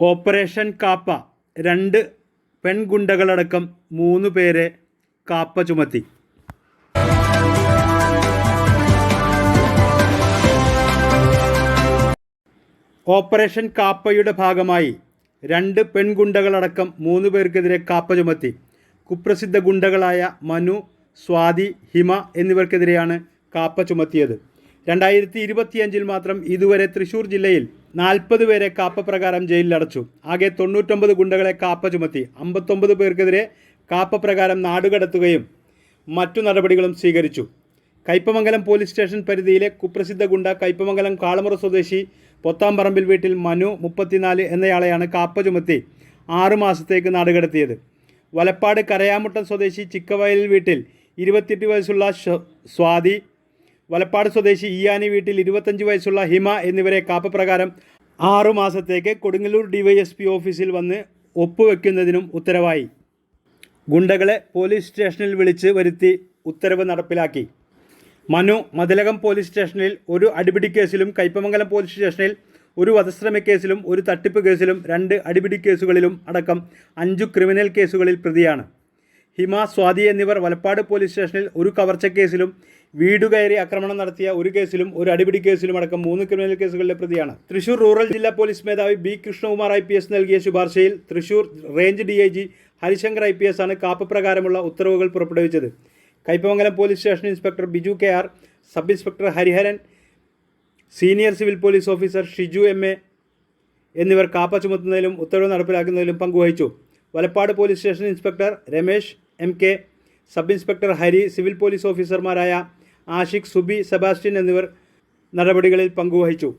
Operation KAAPA. രണ്ട് പെൺഗുണ്ടകളടക്കം മൂന്ന് പേരെ കാപ്പ ചുമത്തി. ഓപ്പറേഷൻ കാപ്പയുടെ ഭാഗമായി രണ്ട് പെൺഗുണ്ടകളടക്കം മൂന്ന് പേർക്കെതിരെ കാപ്പ ചുമത്തി. കുപ്രസിദ്ധ ഗുണ്ടകളായ മനു സ്വാതി ഹിമ എന്നിവർക്കെതിരെയാണ് കാപ്പ ചുമത്തിയത്. രണ്ടായിരത്തി ഇരുപത്തിയഞ്ചിൽ മാത്രം ഇതുവരെ തൃശൂർ ജില്ലയിൽ നാൽപ്പത് പേരെ കാപ്പ പ്രകാരം ജയിലിലടച്ചു. ആകെ തൊണ്ണൂറ്റൊമ്പത് ഗുണ്ടകളെ കാപ്പ ചുമത്തി. അമ്പത്തൊമ്പത് പേർക്കെതിരെ കാപ്പ പ്രകാരം നാടുകടത്തുകയും മറ്റു നടപടികളും സ്വീകരിച്ചു. കയ്പമംഗലം പോലീസ് സ്റ്റേഷൻ പരിധിയിലെ കുപ്രസിദ്ധ ഗുണ്ട കയ്പമംഗലം കാളമുറ സ്വദേശി പൊത്താമ്പറമ്പിൽ വീട്ടിൽ മനു മുപ്പത്തിനാല് എന്നയാളെയാണ് കാപ്പ ചുമത്തി ആറു മാസത്തേക്ക് നാടുകടത്തിയത് വലപ്പാട് കരയാമുട്ടം സ്വദേശി ചിക്കവയലിൽ വീട്ടിൽ ഇരുപത്തിയെട്ട് വയസ്സുള്ള സ്വാതി വലപ്പാട് സ്വദേശി ഇയാനി വീട്ടിൽ ഇരുപത്തഞ്ച് വയസ്സുള്ള ഹിമ എന്നിവരെ കാപ്പപ്രകാരം ആറു മാസത്തേക്ക് കൊടുങ്ങല്ലൂർ ഡിവൈഎസ്പി ഓഫീസിൽ വന്ന് ഒപ്പുവെക്കുന്നതിനും ഉത്തരവായി. ഗുണ്ടകളെ പോലീസ് സ്റ്റേഷനിൽ വിളിച്ച് വരുത്തി ഉത്തരവ് നടപ്പിലാക്കി. മനു മതിലകം പോലീസ് സ്റ്റേഷനിൽ ഒരു അടിപിടി കേസിലും കയ്പമംഗലം പോലീസ് സ്റ്റേഷനിൽ ഒരു വധശ്രമ കേസിലും ഒരു തട്ടിപ്പ് കേസിലും രണ്ട് അടിപിടി കേസുകളിലും അടക്കം അഞ്ചു ക്രിമിനൽ കേസുകളിൽ പ്രതിയാണ്. ഹിമ സ്വാതി എന്നിവർ വലപ്പാട് പോലീസ് സ്റ്റേഷനിൽ ഒരു കവർച്ച കേസിലും വീട് കയറി ആക്രമണം നടത്തിയ ഒരു കേസിലും ഒരു അടിപിടി കേസിലും അടക്കം മൂന്ന് ക്രിമിനൽ കേസുകളിലെ പ്രതിയാണ്. തൃശൂർ റൂറൽ ജില്ലാ പോലീസ് മേധാവി B Krishnakumar I P S നൽകിയ ശുപാർശയിൽ Thrissur range D I G Harishankar I P S ആണ് കാപ്പ് പ്രകാരമുള്ള ഉത്തരവുകൾ പുറപ്പെടുവിച്ചത്. Kaipamangalam police station inspector Biju K R sub inspector Hariharan senior civil police officer Shiju M A എന്നിവർ കാപ്പ ചുമത്തുന്നതിലും ഉത്തരവ് നടപ്പിലാക്കുന്നതിലും പങ്കുവഹിച്ചു. Valappad police station inspector Ramesh M K sub inspector Hari civil police ഓഫീസർമാരായ ആഷിഖ് സുബി സെബാസ്റ്റ്യൻ എന്നിവർ നടപടികളിൽ പങ്കുവഹിച്ചു.